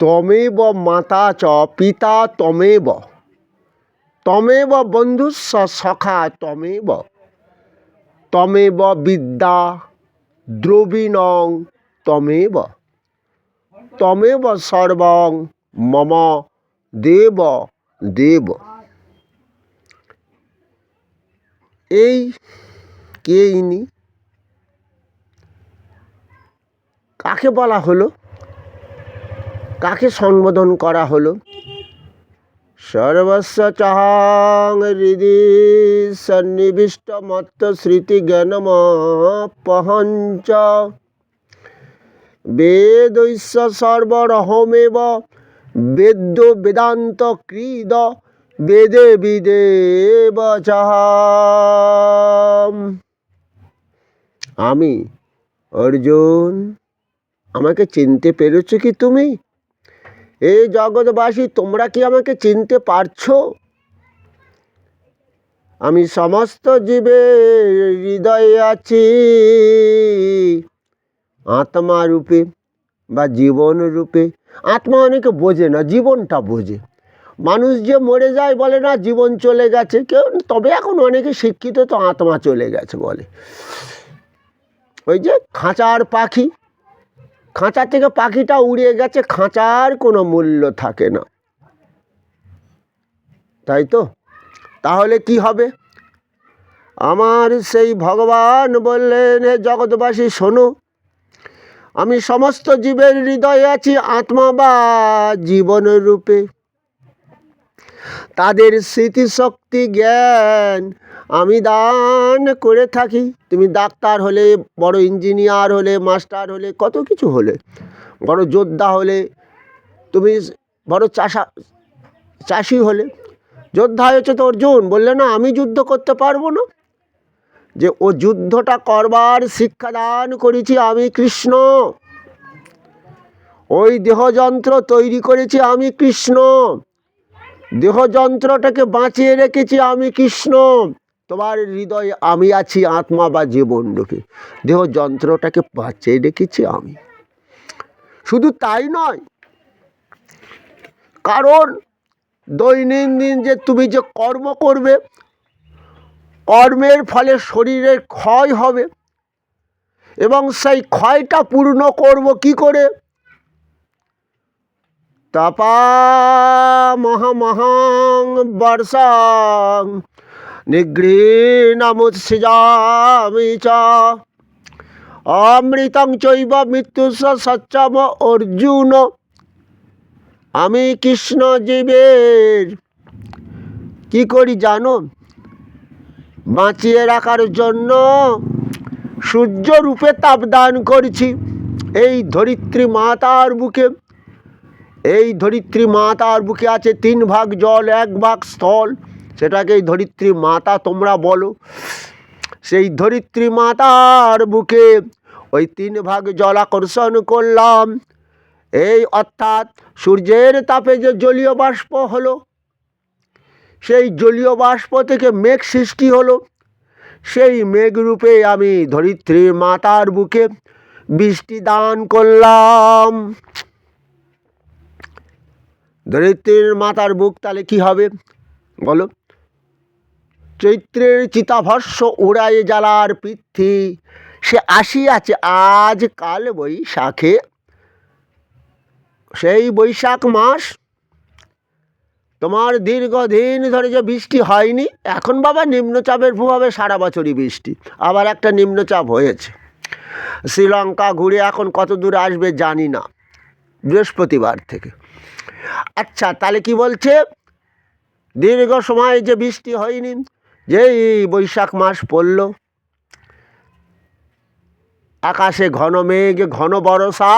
তমেব মাতা চ পিতা তমেব তমেব বন্ধুস্ব সখা তমেব তমেব বিদ্যা দ্রবিণং তমেব তমেব সর্বং মম দেব দেব এই কে ইনি? কাকে বলা হলো? কাকে সম্বোধন করা হলো? সর্বস্ব চাহাং হৃদি সন্নিবিষ্ট মত্ত স্মৃতি জ্ঞানম পহঞ্চ বেদৈস্য সর্বরহমেব, বেদ্য বেদান্ত ক্রীদ, বেদে বিদেব আমি, অর্জুন, আমাকে চিনতে পেরেছ কি তুমি? এই জগৎবাসী, তোমরা কি আমাকে চিনতে পারছ? আমি সমস্ত জীবের হৃদয়ে আছি। আত্মা রূপে বা জীবন রূপে আত্মা অনেকে বোঝে না, জীবনটা বোঝে। মানুষ যে মরে যায় বলে না, জীবন চলে গেছে। কেউ, তবে এখন অনেকে শিক্ষিত তো আত্মা চলে গেছে বলে। ওই যে খাঁচার পাখি খাঁচা থেকে পাখিটা উড়িয়ে গেছে, খাঁচার কোনো মূল্য থাকে না। তাই তো? তাহলে কি হবে? আমার সেই ভগবান বললেন, হে জগৎবাসী, শোনো। আমি সমস্ত জীবের হৃদয়ে আছি, আত্মা বা জীবন রূপে। তাদের স্মৃতিশক্তি, জ্ঞান আমি দান করে থাকি। তুমি ডাক্তার হলে, বড় ইঞ্জিনিয়ার হলে, মাস্টার হলে, কত কিছু হলে, বড় যোদ্ধা হলে, তুমি বড় চাষা, চাষি হলে, যোদ্ধা হয়েছে তো অর্জুন বললে না, আমি যুদ্ধ করতে পারব না। যে ও যুদ্ধটা করবার শিক্ষাদান করেছি আমি কৃষ্ণ। ওই দেহযন্ত্র তৈরি করেছি আমি কৃষ্ণ। দেহযন্ত্রটাকে বাঁচিয়ে রেখেছি আমি কৃষ্ণ। তোমার হৃদয়ে আমি আছি আত্মা বা জীবন রূপে। দেহ যন্ত্রটাকে বাঁচিয়ে রেখেছি আমি। শুধু তাই নয়, কারণ দৈনন্দিন যে তুমি যে কর্ম করবে, কর্মের ফলে শরীরের ক্ষয় হবে এবং সেই ক্ষয়টা পূর্ণ করব কি করে? তপা মহামহাং বর্ষাং নিগৃহীণমুৎসৃজামি চ। অমৃতং চৈব মৃত্যুস সচ্চম অর্জুন। আমি কৃষ্ণ জীবের। কি করি জানো? বাঁচিয়ে রাখার জন্য সূর্য রূপে তাপদান করছি। এই ধরিত্রী মাতার বুকে। এই ধরিত্রী মাতার বুকে আছে তিন ভাগ জল, এক ভাগ স্থল। সেটাকে এই ধরিত্রী মাতা তোমরা বলো। সেই ধরিত্রী মাতার বুকে ওই তিন ভাগ জল আকর্ষণ করলাম। এই অর্থাৎ সূর্যের তাপে যে জলীয় বাষ্প হলো, সেই জলীয় বাষ্প থেকে মেঘ সৃষ্টি হলো। সেই মেঘ রূপে আমি ধরিত্রীর মাতার বুকে বৃষ্টি দান করলাম। ধরিত্রীর মাতার বুক তাহলে কি হবে? বলো। চৈত্রের চিতাভস্য উড়ায় জ্বালার পৃথ্বী সে আসিয়াছে আজ কাল বৈশাখে। সেই বৈশাখ মাস, তোমার দীর্ঘদিন ধরে যে বৃষ্টি হয়নি, এখন বাবা নিম্নচাপের প্রভাবে সারা বছরই বৃষ্টি। আবার একটা নিম্নচাপ হয়েছে। শ্রীলঙ্কা ঘুরে এখন কত দূর আসবে জানি না, বৃহস্পতিবার থেকে। আচ্ছা তাহলে কি বলছে? দীর্ঘ সময় যে বৃষ্টি হয়নি যেই বৈশাখ মাস পড়ল, আকাশে ঘন মেঘ, ঘন বরসা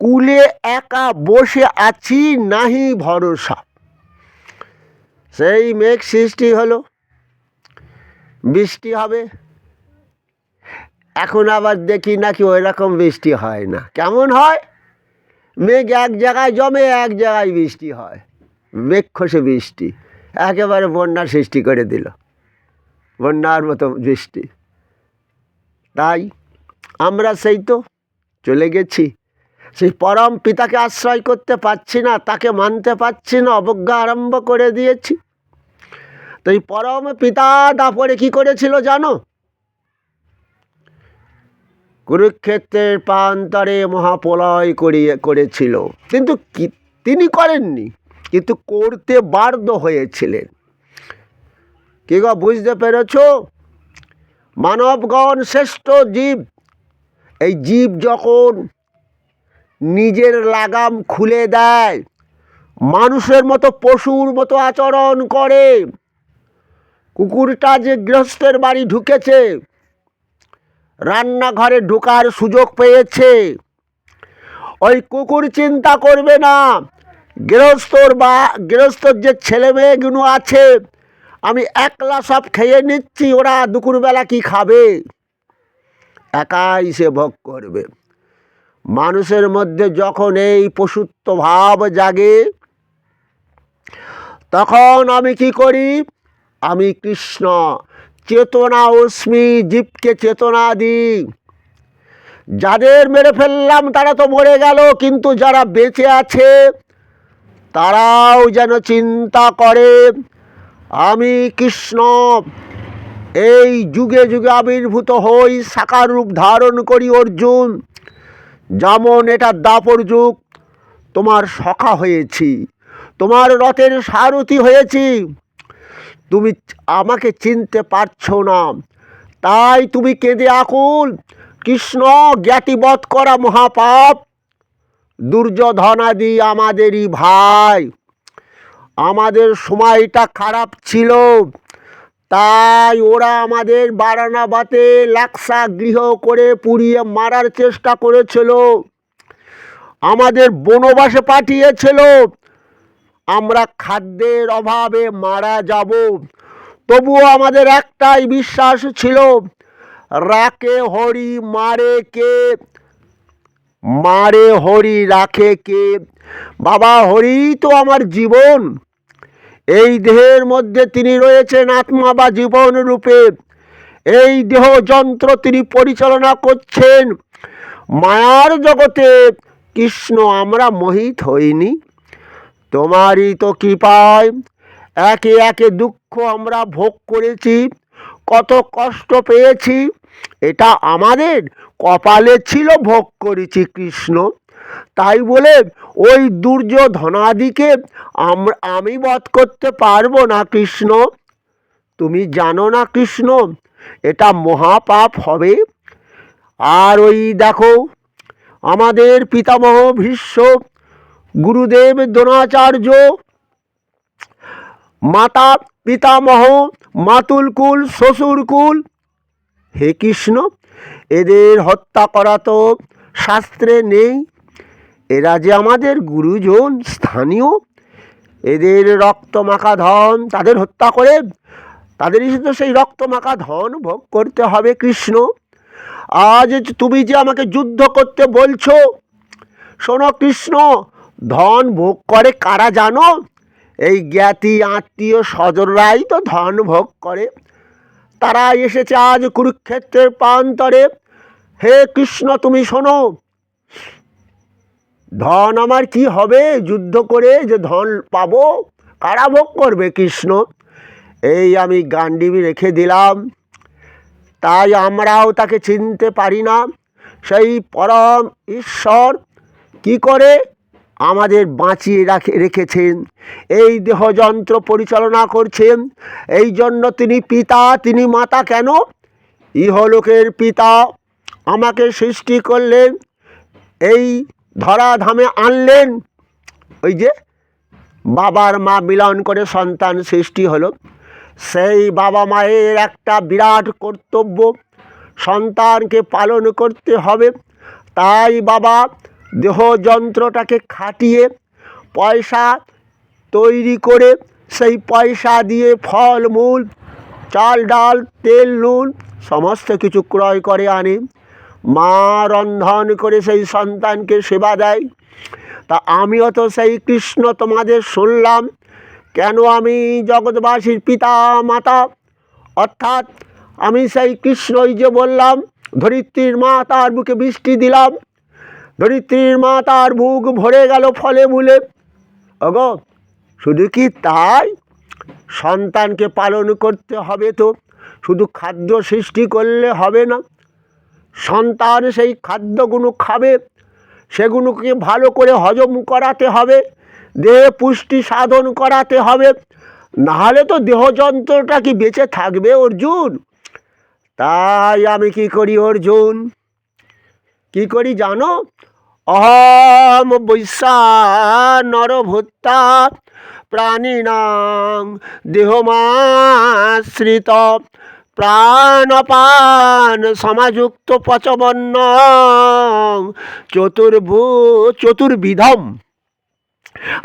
কুলে একা বসে আছি নাহি ভরসা। সেই মেঘ সৃষ্টি হলো, বৃষ্টি হবে, এখন আবার দেখি নাকি ওই রকম বৃষ্টি হয় না। কেমন হয়? মেঘ এক জায়গায় জমে, এক জায়গায় বৃষ্টি হয়। মেঘ খসে বৃষ্টি। একেবারে বন্যার সৃষ্টি করে দিল। বন্যার মতো বৃষ্টি। তাই আমরা সেই তো চলে গেছি। সেই পরম পিতাকে আশ্রয় করতে পারছি না, তাকে মানতে পারছি না, অবজ্ঞা আরম্ভ করে দিয়েছি। তো এই পরম পিতা দাপরে কি করেছিল জানো? কুরুক্ষেত্রের প্রান্তরে মহাপ্রলয় করিয়ে, করেছিল। কিন্তু তিনি করেননি। কিন্তু করতে বাধ্য হয়েছিলেন। কি গো, বুঝতে পেরেছ? মানবগণ শ্রেষ্ঠ জীব। এই জীব যখন নিজের লাগাম খুলে দেয়, মানুষের মতো পশুর মতো আচরণ করে, কুকুরটা যে গৃহস্থের বাড়ি ঢুকেছে, রান্নাঘরে ঢোকার সুযোগ পেয়েছে, ওই কুকুর চিন্তা করবে না। গৃহস্থর বা গৃহস্থর যে ছেলে মেয়েগুলো আছে, আমি একলা সব খেয়ে নিচ্ছি, ওরা দুপুরবেলা কি খাবে? একাই সে ভোগ করবে। মানুষের মধ্যে যখন এই পশুত্ব ভাব জাগে, তখন আমি কি করি? আমি কৃষ্ণ চেতনা অস্মি জীবকে চেতনা দিই। যাদের মেরে ফেললাম তারা তো মরে গেল, কিন্তু যারা বেঁচে আছে তারাও যেন চিন্তা করে। আমি কৃষ্ণ, এই যুগে যুগে আবির্ভূত হই সাকার রূপ ধারণ করি অর্জুন। যেমন এটা দাপর যুগ, তোমার সখা হয়েছি, তোমার রথের সারথি হয়েছি। তুমি আমাকে চিনতে পারছ না, তাই তুমি কেঁদে আকুল। কৃষ্ণ জ্ঞাতিবধ করা মহাপাপ দুর্যোধনাদি আমাদেরই ভাই। আমাদের সময়টা খারাপ ছিল, তাই ওরা আমাদের বারানাবাতে লাক্সা গৃহ করে পুড়িয়ে মারার চেষ্টা করেছিল। আমাদের বনবাসে পাঠিয়েছিল। আমরা খাদ্যের অভাবে মারা যাব। তবুও আমাদের একটাই বিশ্বাস ছিল, রাকে হরি মারে কে? মারে হরি রাখে কে? বাবা হরি তো আমার জীবন। এই দেহের মধ্যে তিনি রয়েছেন আত্মা বা জীবন রূপে। এই দেহ যন্ত্র তিনি পরিচালনা করছেন। মায়ার জগতে কৃষ্ণ আমরা মোহিত হইনি। তোমারই তো কৃপায়। একে একে দুঃখ আমরা ভোগ করেছি। কত কষ্ট পেয়েছি। এটা আমাদের কপালে ছিল ভোগ করেছি কৃষ্ণ। তাই বলে ওই দুর্যোধনাদিকে আমি বধ করতে পারব না কৃষ্ণ। তুমি জানো না কৃষ্ণ, এটা মহাপাপ হবে। আর ওই দেখো, আমাদের পিতামহ ভীষ্ম, গুরুদেব দ্রোণাচার্য, মাতা পিতামহ, মাতুলকুল, শ্বশুরকুল, হে কৃষ্ণ। এদের হত্যা করা তো শাস্ত্রে নেই। এরা যে আমাদের গুরুজন, স্থানীয়, এদের রক্ত মাখা ধন তাদের হত্যা করে তাদের তো সেই রক্ত মাখা ধন ভোগ করতে হবে কৃষ্ণ। আজ তুমি যে আমাকে যুদ্ধ করতে বলছো, শোনো কৃষ্ণ, ধন ভোগ করে কারা জানো? এই জ্ঞাতি, আত্মীয় স্বজনরাই তো ধন ভোগ করে। তারা এসেছে আজ কুরুক্ষেত্রের প্রান্তরে। হে কৃষ্ণ, তুমি শোনো। ধন আমার কি হবে? যুদ্ধ করে যে ধন পাবো, কারা ভোগ করবে কৃষ্ণ? এই আমি গান্ডিবি রেখে দিলাম। তাই আমরাও তাকে চিনতে পারি না। সেই পরম ঈশ্বর কি করে আমাদের বাঁচিয়ে রাখে, রেখেছেন? এই দেহযন্ত্র পরিচালনা করছেন। এই জন্য তিনি পিতা, তিনি মাতা কেন? ইহলোকের পিতা আমাকে সৃষ্টি করলেন, এই ধরাধামে আনলেন। ওই যে বাবার মা মিলন করে সন্তান সৃষ্টি হলো। সেই বাবা মায়ের একটা বিরাট কর্তব্য, সন্তানকে পালন করতে হবে। তাই বাবা দেহ যন্ত্রটাকে খাটিয়ে পয়সা তৈরি করে সেই পয়সা দিয়ে ফল, মূল, চাল, ডাল, তেল, নুন, সমস্ত কিছু ক্রয় করে আনে। মা রন্ধন করে সেই সন্তানকে সেবা দেয়। তা আমিও তো সেই কৃষ্ণ তোমাদের শুনলাম, কেন আমি জগৎবাসীর পিতা মাতা অর্থাৎ আমি সেই কৃষ্ণই যে বললাম, ধরিত্রীর মা তার বুকে বৃষ্টি দিলাম। ধরিত্রীর মা তার বুক ভরে গেল ফলে মূলে। অগ শুধু কি তাই? সন্তানকে পালন করতে হবে তো, শুধু খাদ্য সৃষ্টি করলে হবে না। সন্তান সেই খাদ্যগুলো খাবে, সেগুলোকে ভালো করে হজম করাতে হবে, দেহে পুষ্টি সাধন করাতে হবে। নাহলে তো দেহযন্ত্রটা কি বেঁচে থাকবে অর্জুন? তাই আমি কি করি অর্জুন? কি করি জানো? অহম বৈশা নরভূতা প্রাণীনাং দেহমাশ্রিত। প্রাণপান সমাযুক্ত পচবন্ন চতুর্ভু চতুর্বিধম।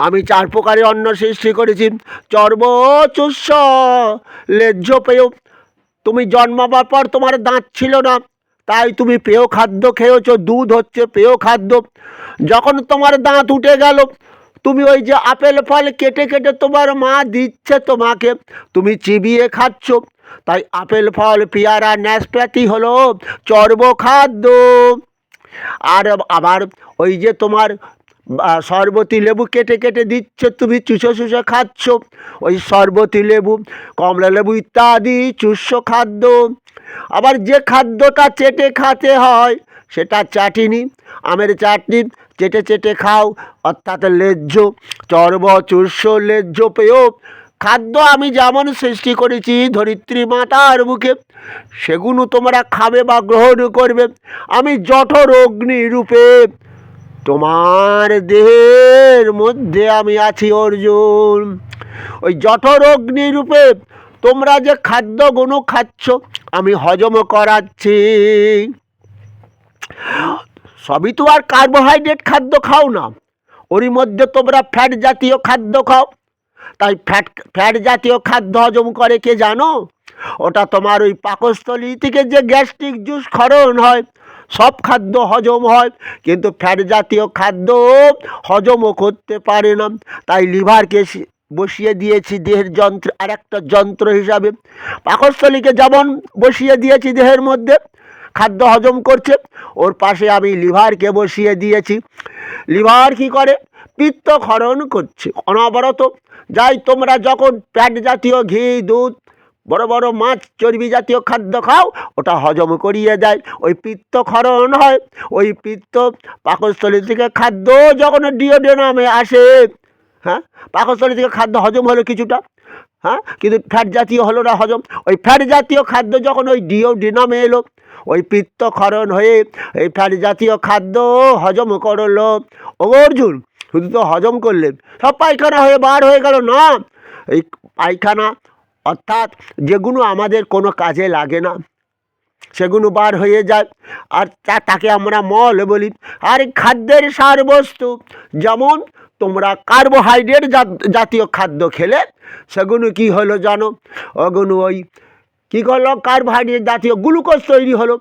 আমি চার প্রকারের অন্ন সৃষ্টি করেছি। চর্ব চুস্স লেজ্জ পেয় তুমি জন্মাবার পর তোমার দাঁত ছিল না, তাই তুমি পেয় খাদ্য খেয়েছো, দুধ হচ্ছে পেয় খাদ্য। যখন তোমার দাঁত উঠে গেল, তুমি ওই যে আপেল ফল কেটে কেটে তোমার মা দিচ্ছে তোমাকে। তুমি চিবিয়ে খাচ্ছ। তাই আপেল, ফল, পেয়ারা ন্যাসপ্যাতি হলো? চর্ব খাদ্য। আর আবার ওই যে তোমার শরবতি লেবু কেটে কেটে দিচ্ছে তুমি, চুষো চুষো খাচ্ছ। ওই শরবতি লেবু, কমলা লেবু ইত্যাদি চুষ্য খাদ্য। আবার যে খাদ্যটা চেটে খাতে হয়, সেটা চাটনি। আমের চাটনি, চেটে চেটে খাও, অর্থাৎ লেজ্জ, চর্ব চুষ্য লেজ্জ, পেয়। খাদ্য আমি যেমন সৃষ্টি করেছি ধরিত্রী মাতার মুখে সেগুলো তোমরা খাবে বা গ্রহণ করবে। আমি জঠর অগ্নি রূপে তোমার দেহের মধ্যে আমি আছি, অর্জুন। ওই জঠর অগ্নি রূপে তোমরা যে খাদ্যগুলো খাচ্ছ, আমি হজম করাচ্ছি। সবই তো আর কার্বোহাইড্রেট খাদ্য খাও না। ওরই মধ্যে তোমরা ফ্যাট জাতীয় খাদ্য খাও। তাই ফ্যাট ফ্যাট জাতীয় খাদ্য হজম করে, কে জানো? ওটা তোমার ওই পাকস্থলী থেকে যে গ্যাস্ট্রিক জুস ক্ষরণ হয়, সব খাদ্য হজম হয়, কিন্তু ফ্যাট জাতীয় খাদ্য হজমও করতে পারে না। তাই লিভারকে বসিয়ে দিয়েছি দেহের যন্ত্র আর একটা যন্ত্র হিসাবে। পাকস্থলীকে যেমন বসিয়ে দিয়েছি দেহের মধ্যে, খাদ্য হজম করছে, ওর পাশে আমি লিভারকে বসিয়ে দিয়েছি। লিভার কি করে? পিত্ত ক্ষরণ করছে। অনবরত যাই তোমরা যখন প্যাট জাতীয় ঘি, দুধ, বড় বড় মাছ, চর্বি জাতীয় খাদ্য খাও, ওটা হজম করিয়ে দেয়। ওই পিত্ত ক্ষরণ হয়। ওই পিত্ত পাকস্থলী থেকে খাদ্য যখন ডিওডেনামে আসে হ্যাঁ? পাকস্থলী থেকে খাদ্য হজম হলো কিছুটা হ্যাঁ? কিন্তু ফ্যাট জাতীয় হলো না হজম। ওই ফ্যাট জাতীয় খাদ্য যখন ওই ডিওডিনামে এলো, ওই পিত্ত ক্ষরণ হয়ে এই ফ্যাট জাতীয় খাদ্য হজম করল। অর্জুন শুধু তো হজম করলেন। সব পায়খানা হয়ে বার হয়ে গেল, না। এই পায়খানা, অর্থাৎ যেগুলো আমাদের কোনো কাজে লাগে না সেগুলো বার হয়ে যায়। আর তা- তাকে আমরা মল বলি। আর খাদ্যের সার বস্তু যেমন তোমরা কার্বোহাইড্রেট জাতীয় খাদ্য খেলে সেগুলো কি হলো জানো? ওগুলো ওই, কী করল? কার্বোহাইড্রেট জাতীয় গ্লুকোজ তৈরি হলো।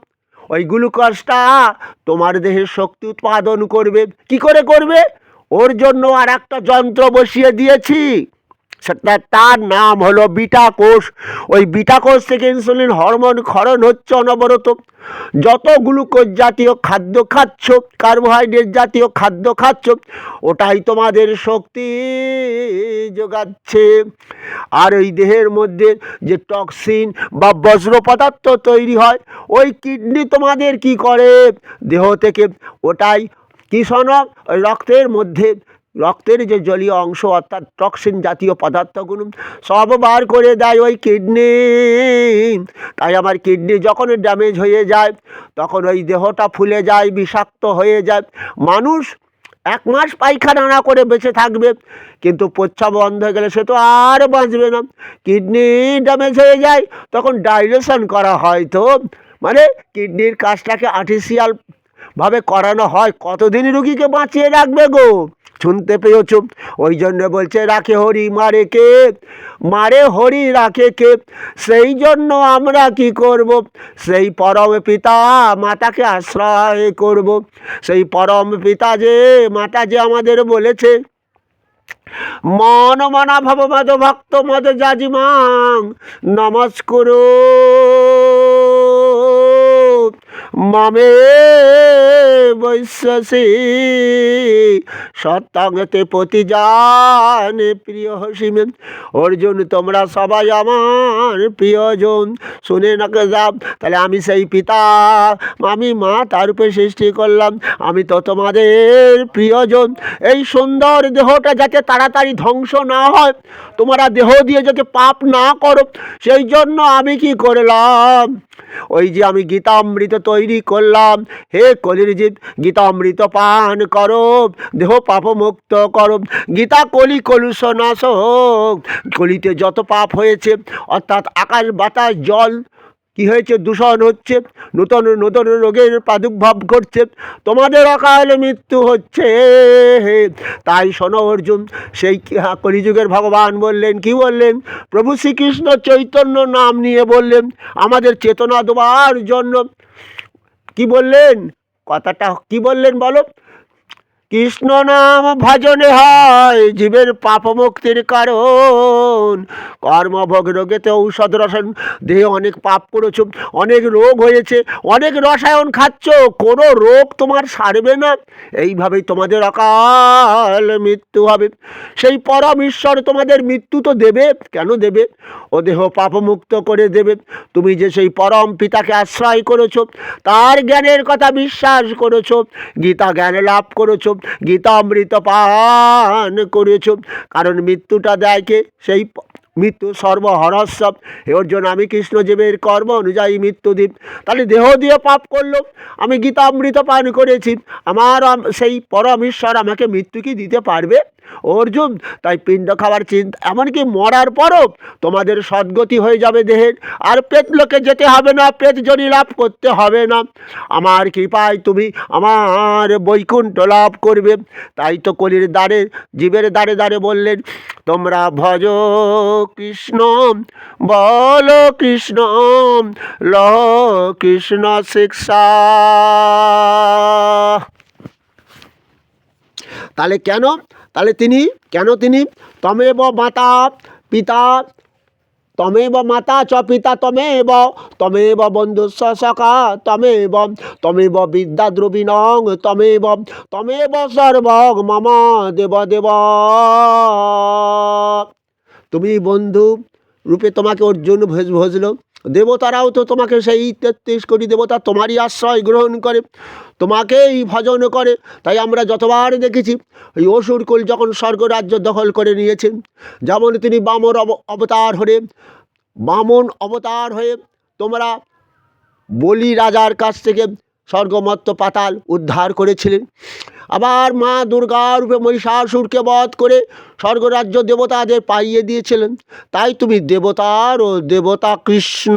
ওই গ্লুকোজটা তোমার দেহে শক্তি উৎপাদন করবে। কি করে করবে? ওর জন্য আর একটা যন্ত্র বসিয়ে দিয়েছি। সেটা তার নাম হলো বিটা কোষ ওই বিটা কোষ থেকে ইনসুলিন হরমোন ক্ষরণ হচ্ছে অনবরত। যত গ্লুকোজ জাতীয় খাদ্য খাচ্ছ কার্বোহাইড্রেট জাতীয় খাদ্য খাচ্ছ, ওটাই তোমাদের শক্তি যোগাচ্ছে। আর ওই দেহের মধ্যে যে টক্সিন বা বজ্র পদার্থ তৈরি হয়, ওই কিডনি তোমাদের কি করে? দেহ থেকে ওটাই কি শোনো ওই রক্তের মধ্যে, রক্তের যে জলীয় অংশ, অর্থাৎ টক্সিন জাতীয় পদার্থগুলো, সব বার করে দেয় ওই কিডনি। তাই আমার কিডনি যখন ড্যামেজ হয়ে যায়, তখন ওই দেহটা ফুলে যায়, বিষাক্ত হয়ে যায়। মানুষ এক মাস পায়খানা না করে বেঁচে থাকবে, কিন্তু প্রচ্ছাব বন্ধ হয়ে গেলে সে তো আর বাঁচবে না। কিডনি ড্যামেজ হয়ে যায়, তখন ডাইলেশন করা হয় তো। মানে কিডনির কাজটাকে আর্টিফিশিয়াল ভাবে করানো হয়, কতদিন রুগীকে বাঁচিয়ে রাখবে গো? শুনতে পেয়েছ? ওই জন্য বলছে, রাখে হরি, মারে কে? মারে হরি, রাখে কে? সেই জন্য আমরা কি করব? সেই পরম পিতা মাতাকে আশ্রয় করব। সেই পরম পিতা যে, মাতা যে আমাদের বলেছে, মন মনা ভব মদ ভক্ত মদ জাজিমাং নমস্কুর। মামে বৈশ্বাসী সত্যাঙ্গতে প্রতিজান প্রিয় হসিমে, অর্জুন, তোমরা সবাই আমার প্রিয়জন। শুনে নাকে যাব তাহলে আমি সেই পিতা, আমি মা তার উপরে সৃষ্টি করলাম, আমি তো তোমাদের প্রিয়জন। এই সুন্দর দেহটা যাতে তাড়াতাড়ি ধ্বংস না হয়, তোমরা দেহ দিয়ে যাতে পাপ না করো, সেই জন্য আমি কি করলাম? ওই যে আমি গীতামৃত তৈরি করলাম। হে কলির জীব গীতামৃত পান করো, দেহ পাপমুক্ত করো। গীতা কলি কলুষ নাশ হোক কলিতে যত পাপ হয়েছে, অর্থাৎ আকাশ, বাতাস, জল, কি হয়েছে? দূষণ হচ্ছে, নূতন নূতন রোগের প্রাদুর্ভাব ঘটছে, তোমাদের অকাল মৃত্যু হচ্ছে। তাই শোনো অর্জুন, সেই কলিযুগের ভগবান বললেন, কি বললেন? প্রভু শ্রীকৃষ্ণ চৈতন্য নাম নিয়ে বললেন, আমাদের চেতনা দেওয়ার জন্য। কি বললেন? কথাটা কি বললেন বলো? কৃষ্ণ নাম ভজনে হয় জীবের পাপ মুক্তির কারণ। কর্মভোগ রোগেতে ঔষধ রসায়ন দেহে অনেক পাপ করেছ, অনেক রোগ হয়েছে, অনেক রসায়ন খাচ্ছ, কোনো রোগ তোমার সারবে না। এইভাবেই তোমাদের অকাল মৃত্যু হবে। সেই পরম ঈশ্বর তোমাদের মৃত্যু তো দেবে, কেন দেবে? ও দেহ পাপমুক্ত করে দেবে। তুমি যে সেই পরম পিতাকে আশ্রয় করেছ, তার জ্ঞানের কথা বিশ্বাস করেছ, গীতা জ্ঞান লাভ করেছ গীতা অমৃত পান করেছ। কারণ মৃত্যুটা দেয় কে সেই মৃত্যু সর্বহরস্বব এর জন্য আমি কৃষ্ণজীবের কর্ম অনুযায়ী মৃত্যুদীপ তাহলে দেহ দিয়ে পাপ করল। আমি গীতামৃত পান করেছি। আমার সেই পরম ঈশ্বর আমাকে মৃত্যু কি দিতে পারবে? অর্জুন, তাই পিণ্ড খাওয়ার চিন্তা, এমনকি মরার পরও তোমাদের সদ্গতি হয়ে যাবে দেহের। আর পেট লোকে যেতে হবে না, পেট জনি লাভ করতে হবে না। আমার কৃপায় তুমি আমার বৈকুণ্ঠ লাভ করবে। তাই তো কলির দ্বারে, জীবের দ্বারে দ্বারে বললেন, তোমরা ভজ কৃষ্ণ, বল কৃষ্ণ, ল কৃষ্ণ শিক্ষা। তাহলে কেন তাহলে তিনি, কেন তিনি? তমেব মাতা পিতা, তমেব মাতা চ পিতা তমেব তমেব বন্ধু সখা তমেব তমেব বিদ্যা দ্রবিণং তমেব তমেব সর্বং মম দেব দেব। তুমি বন্ধু রূপে তোমাকে অর্জুন ভোজ ভজল। দেবতারাও তো তোমাকে সেই তেত্রিশ কোটি দেবতা তোমারই আশ্রয় গ্রহণ করে, তোমাকেই ভজন করে। তাই আমরা যতবার দেখেছি, এই অসুরকুল যখন স্বর্গরাজ্য দখল করে নিয়েছেন যেমন তিনি বামন অব- অবতার হয়ে, বামন অবতার হয়ে তোমরা বলি রাজার কাছ থেকে স্বর্গমত্ত পাতাল উদ্ধার করেছিলেন। আবার মা দুর্গা রূপে মহিষাসুরকে বধ করে স্বর্গরাজ্য দেবতাদের পাইয়ে দিয়েছিলেন। তাই তুমি দেবতার ও দেবতা কৃষ্ণ।